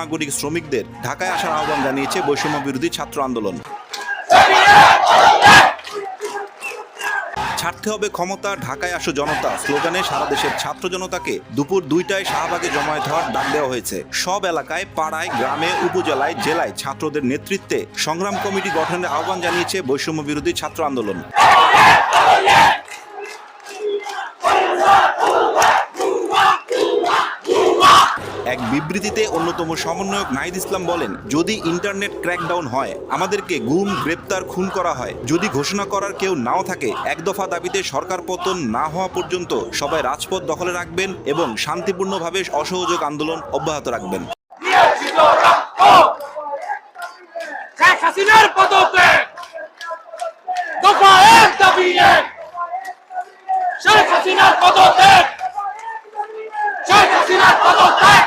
নাগরিক শ্রমিকদের ঢাকায় আসার আহ্বান জানিয়েছে বৈষম্য বিরোধী ছাত্র আন্দোলন। ছাড়তে হবে ক্ষমতা, ঢাকায় আসো জনতা। স্লোগানে সারা দেশের ছাত্র জনতাকে দুপুর দুইটায় শাহবাগে জমায়েত হওয়ার ডাক দেওয়া হয়েছে। সব এলাকায়, পাড়ায়, গ্রামে, উপজেলায়, জেলায় ছাত্রদের নেতৃত্বে সংগ্রাম কমিটি গঠনের আহ্বান জানিয়েছে বৈষম্য বিরোধী ছাত্র আন্দোলন। এক বিবৃতিতে অন্যতম সমন্বয়ক নাহিদ ইসলাম বলেন, যদি ইন্টারনেট ক্র্যাকডাউন হয়, আমাদেরকে গুম, গ্রেপ্তার, খুন করা হয়। যদি ঘোষণা করার কেউ নাও থাকে, এক দফা দাবিতে সরকার পতন না হওয়া পর্যন্ত সবাই রাজপথ দখলে রাখবেন এবং শান্তিপূর্ণভাবে অসহযোগ আন্দোলন অব্যাহত রাখবেন। শেখ হাসিনার পদত্যাগ! শেখ হাসিনার পদত্যাগ!